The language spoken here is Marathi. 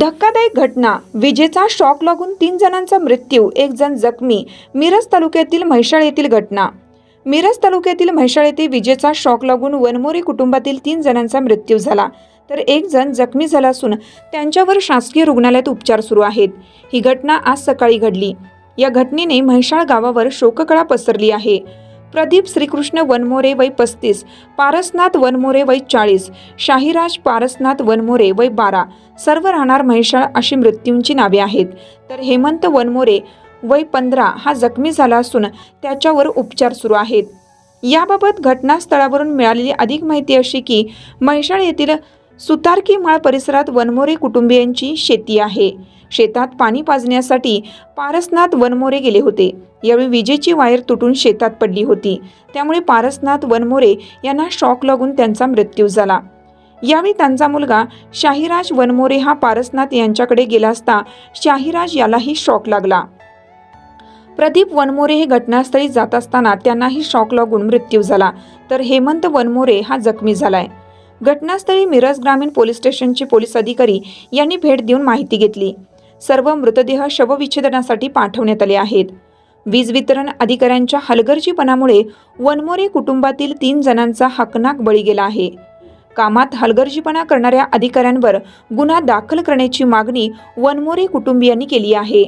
धक्कादायक घटना. विजेचा शॉक लागून तीन जणांचा मृत्यू एक जण जखमी. मिरज तालुक्यातील म्हैसाळ येथील घटना. मिरज तालुक्यातील म्हैसाळ येथे विजेचा शॉक लागून वनमोरी कुटुंबातील तीन जणांचा मृत्यू झाला. तर एक जण जखमी झाला असून त्यांच्यावर शासकीय रुग्णालयात उपचार सुरू आहेत. ही घटना आज सकाळी घडली. या घटनेने म्हैसाळ गावावर शोककळा पसरली आहे. प्रदीप श्रीकृष्ण वनमोरे वय पस्तीस पारसनाथ वनमोरे वय चाळीस शाहीराज पारसनाथ वनमोरे वय बारा सर्व राहणार म्हैसाळ अशी मृत्यूंची नावे आहेत. तर हेमंत वनमोरे वय पंधरा हा जखमी झाला असून त्याच्यावर उपचार सुरू आहेत. याबाबत घटनास्थळावरून मिळालेली अधिक माहिती अशी की म्हैसाळ येथील सुतारकी माळ परिसरात वनमोरे कुटुंबियांची शेती आहे. शेतात पाणी पाजण्यासाठी पारसनाथ वनमोरे गेले होते. यावेळी विजेची वायर तुटून शेतात पडली होती. त्यामुळे पारसनाथ वनमोरे यांना शॉक लागून त्यांचा मृत्यू झाला. यावेळी त्यांचा मुलगा शाहिराज वनमोरे हा पारसनाथ यांच्याकडे गेला असता शाहिराज यालाही शॉक लागला. प्रदीप वनमोरे हे घटनास्थळी जात असताना त्यांनाही शॉक लागून मृत्यू झाला. तर हेमंत वनमोरे हा जखमी झालाय. घटनास्थळी मिरज ग्रामीण पोलीस स्टेशनचे पोलीस अधिकारी यांनी भेट देऊन माहिती घेतली. सर्व मृतदेह शवविच्छेदनासाठी पाठवण्यात आले आहेत. वीज वितरण अधिकाऱ्यांच्या हलगर्जीपणामुळे वनमोरे कुटुंबातील तीन जणांचा हकनाक बळी गेला आहे. कामात हलगर्जीपणा करणाऱ्या अधिकाऱ्यांवर गुन्हा दाखल करण्याची मागणी वनमोरे कुटुंबियांनी केली आहे.